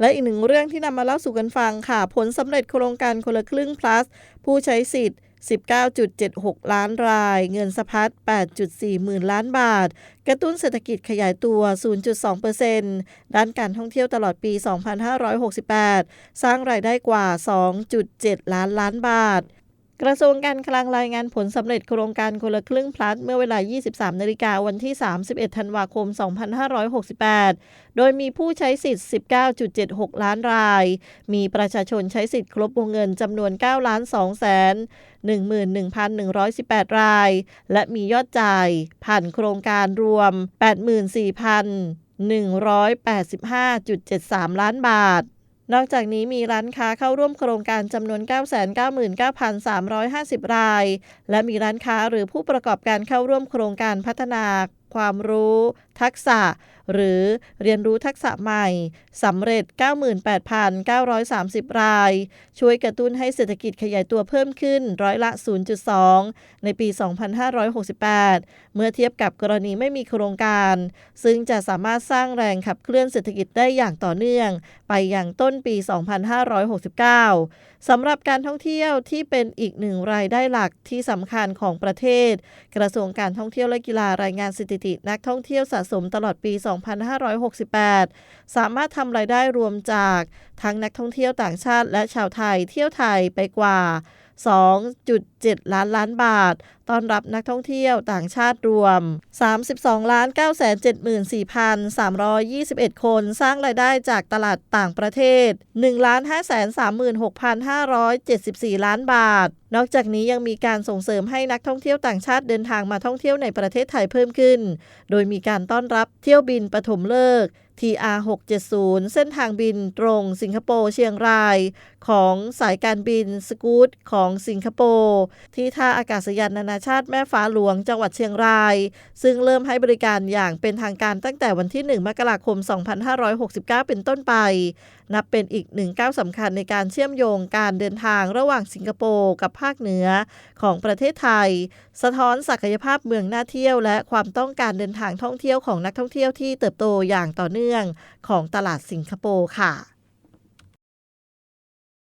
และอีกหนึ่งเรื่องที่นำมาเล่าสู่กันฟังค่ะ ผลสำเร็จโครงการคนละครึ่ง plus ผู้ใช้สิทธิ์ 19.76 ล้านราย เงินสะพัด 8.4 หมื่นล้านบาท กระตุ้นเศรษฐกิจขยายตัว 0.2%ด้านการท่องเที่ยวตลอดปี 2568 สร้างรายได้กว่า 2.7 ล้านล้านบาท กระทรวงการคลังรายงานผลสำเร็จโครงการคนละครึ่งพลัสเมื่อเวลา 23 นาฬิกาวันที่ 31 ธันวาคม 2568 โดยมีผู้ใช้สิทธิ์ 19.76 ล้านราย มีประชาชนใช้สิทธิ์ครบวงเงินจำนวน 9 ล้าน2แสน11,118 ราย และมียอดจ่ายผ่านโครงการรวม 84,185.73 ล้านบาท นอกจากนี้มีร้านค้าเข้าร่วมโครงการจำนวน 999,350 ราย และมีร้านค้าหรือผู้ประกอบการเข้าร่วมโครงการพัฒนา ความรู้ ทักษะ หรือเรียนรู้ทักษะใหม่สำเร็จ 98,930 ราย ช่วยกระตุ้นให้เศรษฐกิจขยายตัวเพิ่มขึ้นร้อยละ 0.2 ในปี 2568 เมื่อเทียบกับกรณีไม่มีโครงการ ซึ่งจะสามารถสร้างแรงขับเคลื่อนเศรษฐกิจได้อย่างต่อเนื่อง ไปอย่างต้นปี 2569 สำหรับการท่องเที่ยวที่เป็นอีกหนึ่งรายได้หลักที่สำคัญของประเทศ กระทรวงการท่องเที่ยวและกีฬารายงานสถิตินักท่องเที่ยวสะสมตลอดปี 2568 สามารถทำรายได้รวมจากทั้งนักท่องเที่ยวต่างชาติและชาวไทยเที่ยวไทยไปกว่า 2.7 ล้านล้านบาท ต้อนรับนักท่องเที่ยวต่างชาติรวม 32 ล้าน 974,321 คน สร้างรายได้จากตลาดต่างประเทศ 1 ล้าน 536,574 ล้านบาท นอกจากนี้ยังมีการส่งเสริมให้นักท่องเที่ยวต่างชาติเดินทางมาท่องเที่ยวในประเทศไทยเพิ่มขึ้น โดยมีการต้อนรับเที่ยวบินปฐมฤกษ์ TR 670 เส้นทางบินตรงสิงคโปร์เชียงรายของสายการบินสกูตของสิงคโปร์ที่ท่าอากาศยานนานาชาติแม่ฟ้าหลวงจังหวัดเชียงราย ซึ่งเริ่มให้บริการอย่างเป็นทางการตั้งแต่วันที่ 1 มกราคม 2569 เป็นต้นไป นับเป็นอีกหนึ่งก้าวสำคัญในการเชื่อมโยงการเดินทางระหว่างสิงคโปร์กับภาคเหนือของประเทศไทย สะท้อนศักยภาพเมืองน่าเที่ยว และความต้องการเดินทางท่องเที่ยวของนักท่องเที่ยวที่เติบโตอย่างต่อเนื่องของตลาดสิงคโปร์ค่ะ